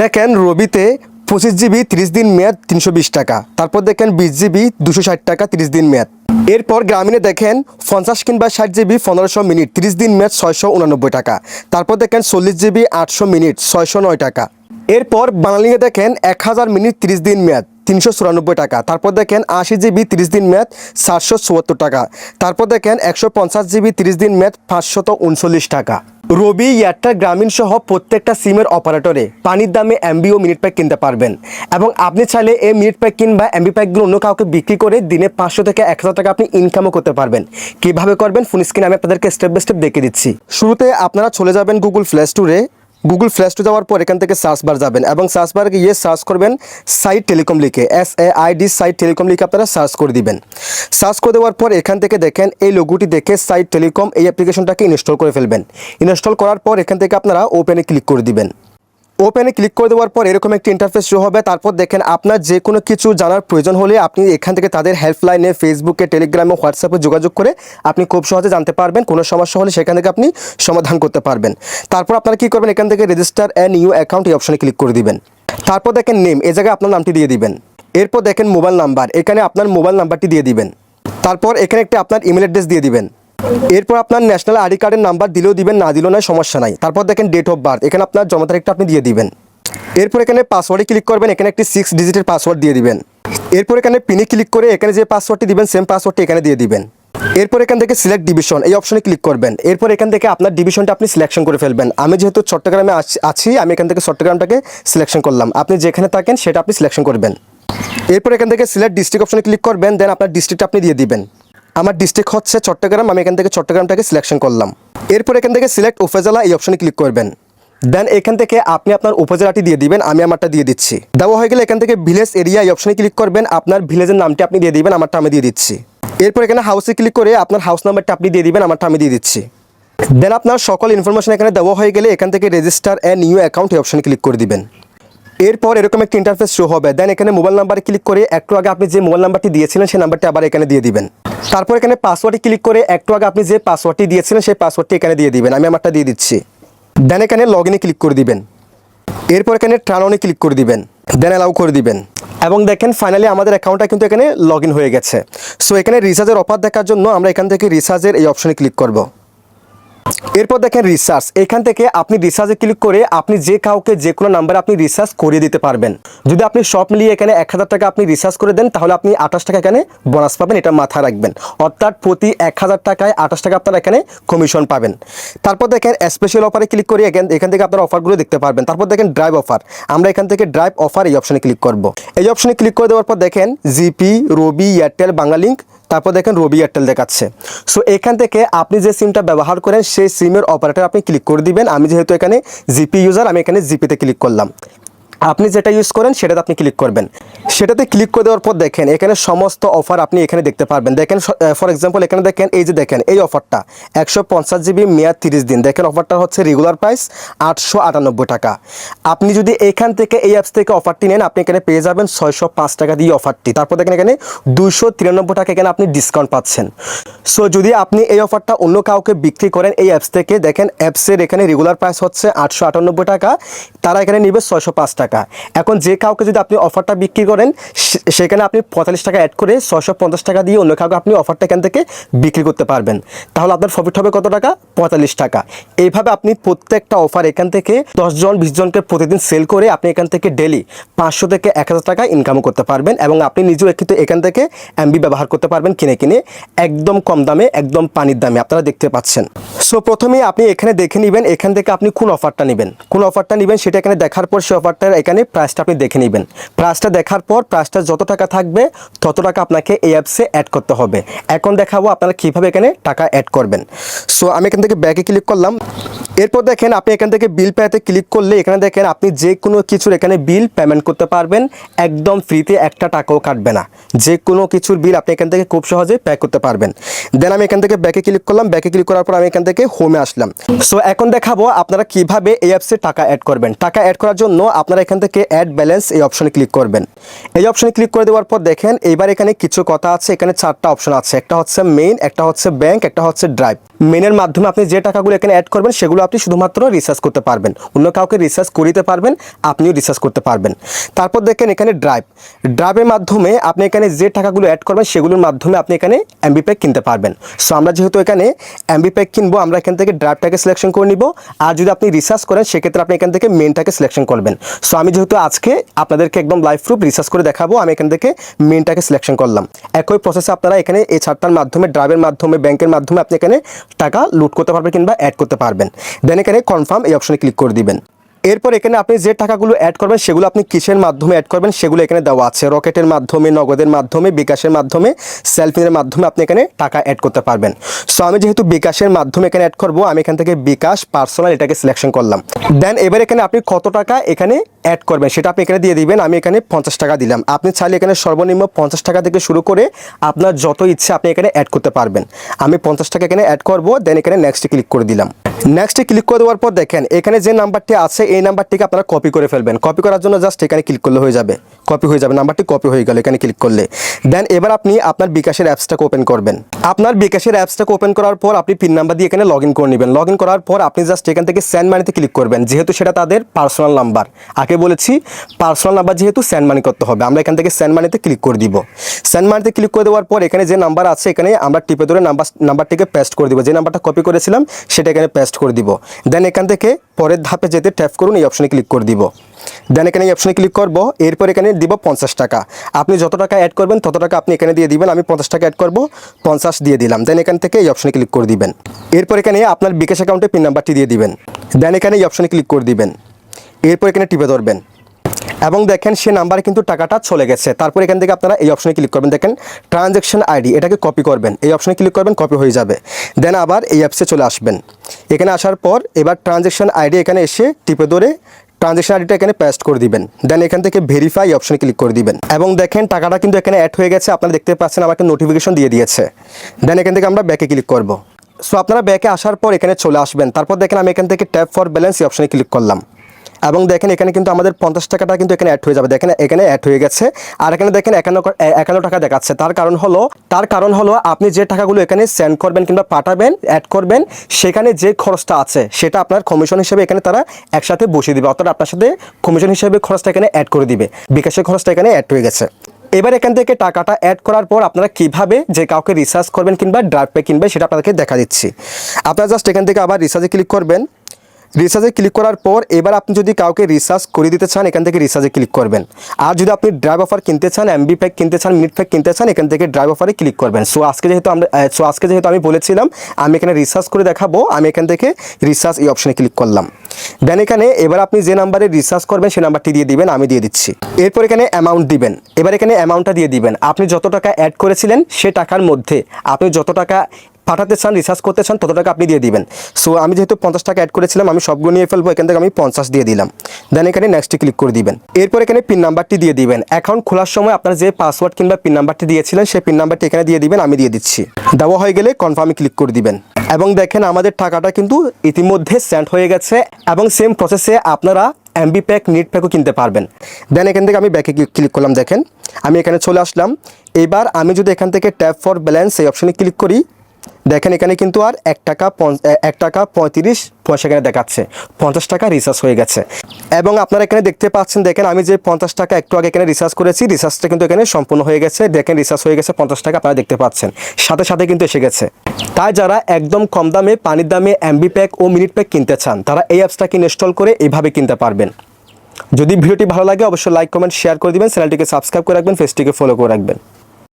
দেখেন রবিতে পঁচিশ জিবি তিরিশ দিন মেয়াদ তিনশো বিশ টাকা। তারপর দেখেন বিশ জিবি দুশো ষাট টাকা তিরিশ দিন মেয়াদ। এরপর গ্রামীণে দেখেন পঞ্চাশ কিংবা ষাট জিবি পনেরোশো মিনিট, তিরিশ দিন মেয়াদ ছয়শো উনানব্বই টাকা। তারপর দেখেন চল্লিশ জিবি আটশো মিনিট, ছয়শো নয় টাকা। এরপর বাঙালিতে দেখেন এক হাজার মিনিট, তিরিশ দিন মেয়াদ। তিনশো চুরানব্বই টাকা। তারপর দেখেন আশি জিবি তিরিশ দিন মেয়াদ সাতশো চুয়াত্তর টাকা। তারপর দেখেন একশো পঞ্চাশ জিবি তিরিশ দিন মেয়াদ পাঁচশত উনচল্লিশ টাকা। রবি, এয়ারটেল, গ্রামীণ সহ প্রত্যেকটা সিমের অপারেটরে পানির দামে এমবি ও মিনিট প্যাক কিনতে পারবেন। এবং আপনি চাইলে এই মিনিট প্যাক কিংবা এমবি প্যাকগুলো অন্য কাউকে বিক্রি করে দিনে পাঁচশো থেকে এক হাজার টাকা আপনি ইনকামও করতে পারবেন। কীভাবে করবেন? ফোন স্ক্রিনে আমি আপনাদেরকে স্টেপ বাই স্টেপ দেখিয়ে দিচ্ছি। শুরুতে আপনারা চলে যাবেন গুগল প্লে স্টোরে গুগল ফ্ল্যাশ টু যাওয়ার পর এখান থেকে সার্চ বার যাবেন এবং সার্চ বার গিয়ে সার্চ করবেন সাইট টেলিকম লিখে S A I D site telecom লিখে আপনারা সার্চ করে দিবেন। সার্চ করে দেওয়ার পর এখান থেকে দেখেন এই লোগোটি দেখে সাইট টেলিকম এই অ্যাপ্লিকেশনটাকে ইনস্টল করে ফেলবেন। ইনস্টল করার পর এখান থেকে আপনারা ওপেনে ক্লিক করে দিবেন। ওপেনে ক্লিক করে দেওয়ার পর এরকম একটি ইন্টারফেস শো হবে। তারপর দেখেন আপনার যে কোনো কিছু জানার প্রয়োজন হলে আপনি এখান থেকে তাদের হেল্পলাইনে ফেসবুকে টেলিগ্রামে হোয়াটসঅ্যাপে যোগাযোগ করে আপনি খুব সহজে জানতে পারবেন। কোনো সমস্যা হলে সেখান থেকে আপনি সমাধান করতে পারবেন। তারপর আপনারা কী করবেন? এখান থেকে রেজিস্টার অ্যান্ড নিউ অ্যাকাউন্ট এই অপশনে ক্লিক করে দিবেন। তারপর দেখেন নেম এ জায়গায় আপনার নামটি দিয়ে দিবেন। এরপর দেখেন মোবাইল নাম্বার এখানে আপনার মোবাইল নাম্বারটি দিয়ে দিবেন। তারপর এখানে একটি আপনার ইমেল অ্যাড্রেস দিয়ে দিবেন। এরপর আপনার ন্যাশনাল আইডি কার্ডের নাম্বার দিলেও দিবেন, না দিলেও নয়, সমস্যা নাই। তারপর দেখেন ডেট অফ বার্থ এখানে আপনার জমা তারিখটা আপনি দিয়ে দিবেন। এরপর এখানে পাসওয়ার্ডে ক্লিক করবেন, এখানে একটি সিক্স ডিজিটের পাসওয়ার্ড দিয়ে দিবেন। এরপর এখানে পিনে ক্লিক করে এখানে যে পাসওয়ার্ডটি দিবেন সেম পাসওয়ার্ডটি এখানে দিয়ে দিবেন। এরপর এখান থেকে সিলেক্ট ডিভিশন এই অপশনে ক্লিক করবেন। এরপর এখান থেকে আপনার ডিভিশনটা আপনি সিলেকশন করে ফেলবেন। আমি যেহেতু চট্টগ্রামে আছি- আমি এখান থেকে চট্টগ্রামটাকে সিলেকশন করলাম। আপনি যেখানে থাকেন, সেটা আপনি সিলেকশন করবেন। এরপর এখান থেকে সিলেক্ট ডিস্ট্রিক্ট অপশনে ক্লিক করবেন দেন আপনার ডিস্ট্রিক্ট আপনি দিয়ে দিবেন। আমার ডিস্ট্রিক্ট হচ্ছে চট্টগ্রাম, আমি এখান থেকে চট্টগ্রামটাকে সিলেকশন করলাম। এরপর এখান থেকে সিলেক্ট উপজেলা এই অপশনে ক্লিক করবেন। দেন এখান থেকে আপনি আপনার উপজেলাটি দিয়ে দিবেন, আমি আমারটা দিয়ে দিচ্ছি। দেওয়া হয়ে গেলে এখান থেকে ভিলেজ এরিয়া এই অপশনে ক্লিক করবেন, আপনার ভিলেজের নামটি আপনি দিয়ে দিবেন, আমারটা আমি দিয়ে দিচ্ছি। এরপর এখানে হাউসে ক্লিক করে আপনার হাউস নাম্বারটা আপনি দিয়ে দিবেন, আমারটা আমি দিয়ে দিচ্ছি। দেন আপনার সকল ইনফরমেশন এখানে দেওয়া হয়ে গেলে এখান থেকে রেজিস্টার অ্যান্ড নিউ অ্যাকাউন্ট এই অপশনে ক্লিক করে দিবেন। এরপর এরকম একটা ইন্টারফেস শো হবে। দেন এখানে মোবাইল নাম্বারে ক্লিক করে একটু আগে আপনি যে মোবাইল নাম্বারটি দিয়েছিলেন, সেই নাম্বারটি আবার এখানে দিয়ে দিবেন। তারপর এখানে পাসওয়ার্ডে ক্লিক করে একটু আগে আপনি যে পাসওয়ার্ডটি দিয়েছিলেন, সেই পাসওয়ার্ডটি এখানে দিয়ে দিবেন। আমি আমারটা দিয়ে দিচ্ছি। দেন এখানে লগ ইনে ক্লিক করে দিবেন। এরপর এখানে ট্রান ক্লিক করে দিবেন। দেন অ্যালাউ করে দিবেন। এবং দেখেন ফাইনালি আমাদের অ্যাকাউন্টটা কিন্তু এখানে লগ হয়ে গেছে। সো এখানে রিচার্জের অফার দেখার জন্য আমরা এখান থেকে রিচার্জের এই অপশনে ক্লিক করব। এরপর দেখেন রিসার্চ এখান থেকে আপনি রিসার্চে ক্লিক করে আপনি যে কাউকে যে কোনো নাম্বারে আপনি রিসার্চ করিয়ে দিতে পারবেন। যদি আপনি সব মিলিয়ে এখানে এক হাজার টাকা আপনি রিসার্চ করে দেন, তাহলে আপনি আঠাশ টাকা এখানে বোনাস পাবেন, এটা মাথায় রাখবেন। অর্থাৎ প্রতি এক হাজার টাকায় আঠাশ টাকা আপনারা এখানে কমিশন পাবেন। তারপর দেখেন স্পেশাল অফারে ক্লিক করে এখান এখান থেকে আপনার অফারগুলো দেখতে পারবেন। তারপর দেখেন ড্রাইভ অফার আমরা এখান থেকে ড্রাইভ অফার এই অপশনে ক্লিক করব। এই অপশনে ক্লিক করে দেওয়ার পর দেখেন জিপি রবি এয়ারটেল বাংলালিঙ্ক তারপর দেখেন রবি এয়ারটেল দেখাচ্ছে। সো এখান থেকে আপনি যে সিমটা ব্যবহার করেন, সেই সিমের অপারেটর আপনি ক্লিক করে দিবেন। আমি যেহেতু এখানে জিপি ইউজার আমি এখানে জিপিতে ক্লিক করলাম। আপনি যেটা ইউজ করেন, সেটাতে আপনি ক্লিক করবেন। সেটাতে ক্লিক করে দেওয়ার পর দেখেন, এখানে সমস্ত অফার আপনি এখানে দেখতে পারবেন। দেখেন ফর এক্সাম্পল এখানে দেখেন, এই যে দেখেন, এই অফারটা একশো পঞ্চাশ জিবি মেয়াদ তিরিশ দিন। দেখেন অফারটা হচ্ছে রেগুলার প্রাইস আটশো আটানব্বই টাকা। আপনি যদি এখান থেকে এই অ্যাপস থেকে অফারটি নেন, আপনি এখানে পেয়ে যাবেন ছয়শো পাঁচ টাকা দিয়ে অফারটি তারপর দেখেন এখানে দুশো তিরানব্বই টাকা এখানে আপনি ডিসকাউন্ট পাচ্ছেন। সো যদি আপনি এই অফারটা অন্য কাউকে বিক্রি করেন, এই অ্যাপস থেকে, দেখেন অ্যাপসের এখানে রেগুলার প্রাইস হচ্ছে আটশো আটানব্বই টাকা, তারা এখানে নেবে ছয়শো পাঁচ টাকা। এখন যে কাউকে যদি আপনি অফারটা বিক্রি করেন সে- সেখানে আপনি পঁয়তাল্লিশ টাকা অ্যাড করে ছশো পঞ্চাশ টাকা দিয়ে অন্য কাউকে আপনি অফারটা এখান থেকে বিক্রি করতে পারবেন। তাহলে আপনার প্রফিট হবে কত টাকা? পঁয়তাল্লিশ টাকা। এইভাবে আপনি প্রত্যেকটা অফার এখান থেকে দশজন বিশ জনকে প্রতিদিন সেল করে আপনি এখান থেকে ডেলি পাঁচশো থেকে এক হাজার টাকা ইনকামও করতে পারবেন এবং আপনি নিজেও কিন্তু এখান থেকে এমবি ব্যবহার করতে পারবেন কিনে কিনে একদম কম দামে, একদম পানির দামে। আপনারা দেখতে পাচ্ছেন। সো প্রথমে আপনি এখানে দেখে নেবেন এখান থেকে আপনি কোন অফারটা নেবেন। কোন অফারটা নেবেন সেটা এখানে দেখার পর সেই অফারটার এখানে প্রাইসটা আপনি দেখে নেবেন। প্রাইসটা দেখার পর প্রাইসটা যত টাকা থাকবে, তত টাকা আপনাকে এই অ্যাপসে অ্যাড করতে হবে। এখন দেখাবো আপনারা কীভাবে এখানে টাকা অ্যাড করবেন। সো আমি এখান থেকে ব্যাগে ক্লিক করলাম। এরপর দেখেন আপনি এখান থেকে বিল পেতে ক্লিক করলে এখানে দেখেন আপনি যে কোনো কিছুর এখানে বিল পেমেন্ট করতে পারবেন। একদম ফ্রিতে একটা টাকাও কাটবে না। যে কোনো কিছুর বিল আপনি এখান থেকে খুব সহজে পে করতে পারবেন। দেন আমি এখান থেকে ব্যাকে ক্লিক করলাম। ব্যাকে ক্লিক করার পর আমি এখান থেকে হোমে আসলাম। সো এখন দেখাবো আপনারা কীভাবে এই অ্যাপসে টাকা অ্যাড করবেন। টাকা অ্যাড করার জন্য আপনারা এখান থেকে অ্যাড ব্যালেন্স এই অপশনে ক্লিক করবেন। এই অপশনে ক্লিক করে দেওয়ার পর দেখেন এইবার এখানে কিছু কথা আছে। এখানে চারটা অপশন আছে। একটা হচ্ছে মেইন একটা হচ্ছে ব্যাংক একটা হচ্ছে ড্রাইভ মেনের মাধ্যমে আপনি যে টাকাগুলো এখানে অ্যাড করবেন সেগুলো আপনি শুধুমাত্র রিসার্চ করতে পারবেন। অন্য কাউকে রিসার্চ করিতে পারবেন, আপনিও রিসার্চ করতে পারবেন। তারপর দেখেন এখানে ড্রাইভ ড্রাইভের মাধ্যমে আপনি এখানে যে টাকাগুলো অ্যাড করবেন, সেগুলোর মাধ্যমে আপনি এখানে এমবি প্যাক কিনতে পারবেন। সো আমরা যেহেতু এখানে এমবি প্যাক কিনবো, আমরা এখান থেকে ড্রাইভটাকে সিলেকশন করে নিব। আর যদি আপনি রিসার্চ করেন, সেক্ষেত্রে আপনি এখান থেকে মেনটাকে সিলেকশন করবেন। সো আমি যেহেতু আজকে আপনাদেরকে একদম লাইভ প্রুফ রিসার্চ করে দেখাবো, আমি এখান থেকে মেনটাকে সিলেকশন করলাম। একই প্রসেসে আপনারা এখানে এই ছাড়টার মাধ্যমে ড্রাইভের মাধ্যমে ব্যাংকের মাধ্যমে আপনি এখানে টাকা লুট করতে পারবেন কিংবা অ্যাড করতে পারবেন। দেন এখানে কনফার্ম এই অপশনে ক্লিক করে দিবেন। এরপর এখানে আপনি যে টাকাগুলো অ্যাড করবেন, সেগুলো আপনি কিসের মাধ্যমে অ্যাড করবেন, সেগুলো এখানে দেওয়া আছে। রকেটের মাধ্যমে, নগদের মাধ্যমে, বিকাশের মাধ্যমে সেলফিনের মাধ্যমে আপনি এখানে টাকা অ্যাড করতে পারবেন। সো আমি যেহেতু বিকাশের মাধ্যমে এখানে অ্যাড করব, আমি এখান থেকে বিকাশ পার্সোনাল এটাকে সিলেকশন করলাম। দেন এবার এখানে আপনি কত টাকা এখানে অ্যাড করবেন, সেটা আপনি এখানে দিয়ে দিবেন। আমি এখানে পঞ্চাশ টাকা দিলাম। আপনি চাইলে এখানে সর্বনিম্ন পঞ্চাশ টাকা থেকে শুরু করে আপনার যত ইচ্ছে আপনি এখানে অ্যাড করতে পারবেন। আমি পঞ্চাশ টাকা এখানে অ্যাড করব দেন এখানে নেক্সটে ক্লিক করে দিলাম। নেক্সটে ক্লিক করে দেওয়ার পর দেখেন, এখানে যে নাম্বারটি আছে, এই নাম্বারটিকে আপনারা কপি করে ফেলবেন। কপি করার জন্য জাস্ট এখানে ক্লিক করলে হয়ে যাবে। কপি হয়ে যাবে, নাম্বারটি কপি হয়ে গেল এখানে ক্লিক করলে। দেন এবার আপনি আপনার বিকাশের অ্যাপসটাকে ওপেন করবেন। আপনার বিকাশের অ্যাপসটাকে ওপেন করার পর আপনি পিন নাম্বার দিয়ে এখানে লগ ইন করে নেবেন। লগ ইন করার পর আপনি জাস্ট এখান থেকে সেন্ড মানিতে ক্লিক করবেন, যেহেতু সেটা তাদের পার্সোনাল নাম্বার আগে বলেছি পার্সোনাল নাম্বার যেহেতু স্যান্ড মানি করতে হবে। আমরা এখান থেকে সেন্ড মানিতে ক্লিক করে দিব। সেন্ড মানিতে ক্লিক করে দেওয়ার পর এখানে যে নাম্বার আছে, এখানে আমরা টিপে ধরে নাম্বার নাম্বারটিকে পেস্ট করে দিব। যে নাম্বারটা কপি করেছিলাম, সেটা এখানে পেস্ট করে দিব। দেন এখান থেকে পরের ধাপে যেতে ট্যাপ করুন, এই অপশনে ক্লিক করে দিব। দেন এখানে এই অপশনে ক্লিক করব, এরপর এখানে দিব পঞ্চাশ টাকা। আপনি যত টাকা অ্যাড করবেন, তত টাকা আপনি এখানে দিয়ে দিবেন, আমি পঞ্চাশ টাকা অ্যাড করব, পঞ্চাশ দিয়ে দিলাম। দেন এখান থেকে এই অপশনে ক্লিক করে দিবেন। এরপর এখানে আপনার বিকাশ অ্যাকাউন্টে পিন নাম্বারটি দিয়ে দিবেন। দেন এখানে এই অপশনে ক্লিক করে দিবেন। এরপর এখানে টিপে ধরবেন। এবং দেখেন সে নাম্বারে কিন্তু টাকাটা চলে গেছে। তারপর এখান থেকে আপনারা এই অপশনে ক্লিক করবেন। দেখেন ট্রানজ্যাকশন আইডি এটাকে কপি করবেন। এই অপশনে ক্লিক করবেন কপি হয়ে যাবে। দেন আবার এই অ্যাপসে চলে আসবেন। এখানে আসার পর এবার ট্রানজ্যাকশন আইডি এখানে এসে টিপে ধরে ট্রানজ্যাকশন আইডিটা এখানে পেস্ট করে দিবেন। দেন এখান থেকে ভেরিফাই অপশনে ক্লিক করে দিবেন। এবং দেখেন, টাকাটা কিন্তু এখানে অ্যাড হয়ে গেছে। আপনারা দেখতে পাচ্ছেন, আমাকে নোটিফিকেশন দিয়ে দিয়েছে। দেন এখান থেকে আমরা ব্যাকে ক্লিক করব। সো আপনারা ব্যাকে আসার পর এখানে চলে আসবেন। তারপর দেখেন, আমি এখান থেকে ট্যাপ ফর ব্যালেন্স এই অপশনে ক্লিক করলাম। এবং দেখেন এখানে কিন্তু আমাদের পঞ্চাশ টাকাটা কিন্তু এখানে অ্যাড হয়ে যাবে। দেখেন এখানে অ্যাড হয়ে গেছে। আর এখানে দেখেন একান্ন একান্ন টাকা দেখাচ্ছে। তার কারণ হলো, তার কারণ হলো আপনি যে টাকাগুলো এখানে সেন্ড করবেন কিংবা পাঠাবেন অ্যাড করবেন, সেখানে যে খরচটা আছে, সেটা আপনার কমিশন হিসেবে এখানে তারা একসাথে বসিয়ে দিবে। অর্থাৎ আপনার সাথে কমিশন হিসেবে খরচটা এখানে অ্যাড করে দিবে। বিকাশের খরচটা এখানে অ্যাড হয়ে গেছে। এবার এখান থেকে টাকাটা অ্যাড করার পর আপনারা কীভাবে যে কাউকে রিসার্চ করবেন কিংবা ড্রাইভ পে কিনবেন সেটা আপনাদেরকে দেখা দিচ্ছি। আপনারা জাস্ট এখান থেকে আবার রিসার্চে ক্লিক করবেন। রিসার্চে ক্লিক করার পর এবার আপনি যদি কাউকে রিসার্চ করে দিতে চান, এখান থেকে রিসার্চে ক্লিক করবেন। আর যদি আপনি ড্রাইভ অফার কিনতে চান এমবি প্যাক কিনতে চান মিনিট প্যাক কিনতে চান, এখান থেকে ড্রাইভ অফারে ক্লিক করবেন। সো আজকে যেহেতু আমরা সো আজকে যেহেতু আমি বলেছিলাম, আমি এখানে রিসার্চ করে দেখাবো, আমি এখান থেকে রিসার্চ এই অপশনে ক্লিক করলাম। দেন এখানে এবার আপনি যে নাম্বারে রিসার্চ করবেন সেই নাম্বারটি দিয়ে দিবেন, আমি দিয়ে দিচ্ছি। এরপর এখানে অ্যামাউন্ট দিবেন। এবার এখানে অ্যামাউন্টটা দিয়ে দিবেন। আপনি যত টাকা অ্যাড করেছিলেন, সে টাকার মধ্যে আপনি যত টাকা পাঠাতে চান রিসার্চ করতে চান, তত টাকা আপনি দিয়ে দিবেন। সো আমি যেহেতু পঞ্চাশ টাকা অ্যাড করেছিলাম, আমি সবগুলো নিয়ে ফেলব, এখান থেকে আমি পঞ্চাশ দিয়ে দিলাম। দেন এখানে নেক্সটে ক্লিক করে দিবেন। এরপর এখানে পিন নাম্বারটি দিয়ে দিবেন। অ্যাকাউন্ট খোলার সময় আপনার যে পাসওয়ার্ড কিংবা পিন নাম্বারটি দিয়েছিলেন, সেই পিন নাম্বারটি এখানে দিয়ে দিবেন, আমি দিয়ে দিচ্ছি। দেওয়া হয়ে গেলে কনফার্মে ক্লিক করে দিবেন। এবং দেখেন, আমাদের টাকাটা কিন্তু ইতিমধ্যে সেন্ড হয়ে গেছে এবং সেম প্রসেসে আপনারা এমবি প্যাক নিট প্যাকও কিনতে পারবেন। দেন এখান থেকে আমি ব্যাকে ক্লিক করলাম, দেখেন। আমি এখানে চলে আসলাম। এবার আমি যদি এখান থেকে ট্যাপ ফর ব্যালেন্স এই অপশনে ক্লিক করি দেখেন এখানে কিন্তু আর এক টাকা এক টাকা পঁয়ত্রিশ পয়সা এখানে দেখাচ্ছে। পঞ্চাশ টাকা রিচার্জ হয়ে গেছে। এবং আপনারা এখানে দেখতে পাচ্ছেন, দেখেন আমি যে পঞ্চাশ টাকা একটু আগে এখানে রিচার্জ করেছি রিচার্জটা কিন্তু এখানে সম্পূর্ণ হয়ে গেছে। দেখেন রিচার্জ হয়ে গেছে পঞ্চাশ টাকা, আপনারা দেখতে পাচ্ছেন। সাথে সাথে কিন্তু এসে গেছে। তাই যারা একদম কম দামে, পানির দামে এমবি প্যাক ও মিনিট প্যাক কিনতে চান, তারা এই অ্যাপসটাকে ইনস্টল করে এইভাবে কিনতে পারবেন। যদি ভিডিওটি ভালো লাগে, অবশ্যই লাইক কমেন্ট শেয়ার করে দিবেন। চ্যানেলটিকে সাবস্ক্রাইব করে রাখবেন ফেসটিকে ফলো করে রাখবেন।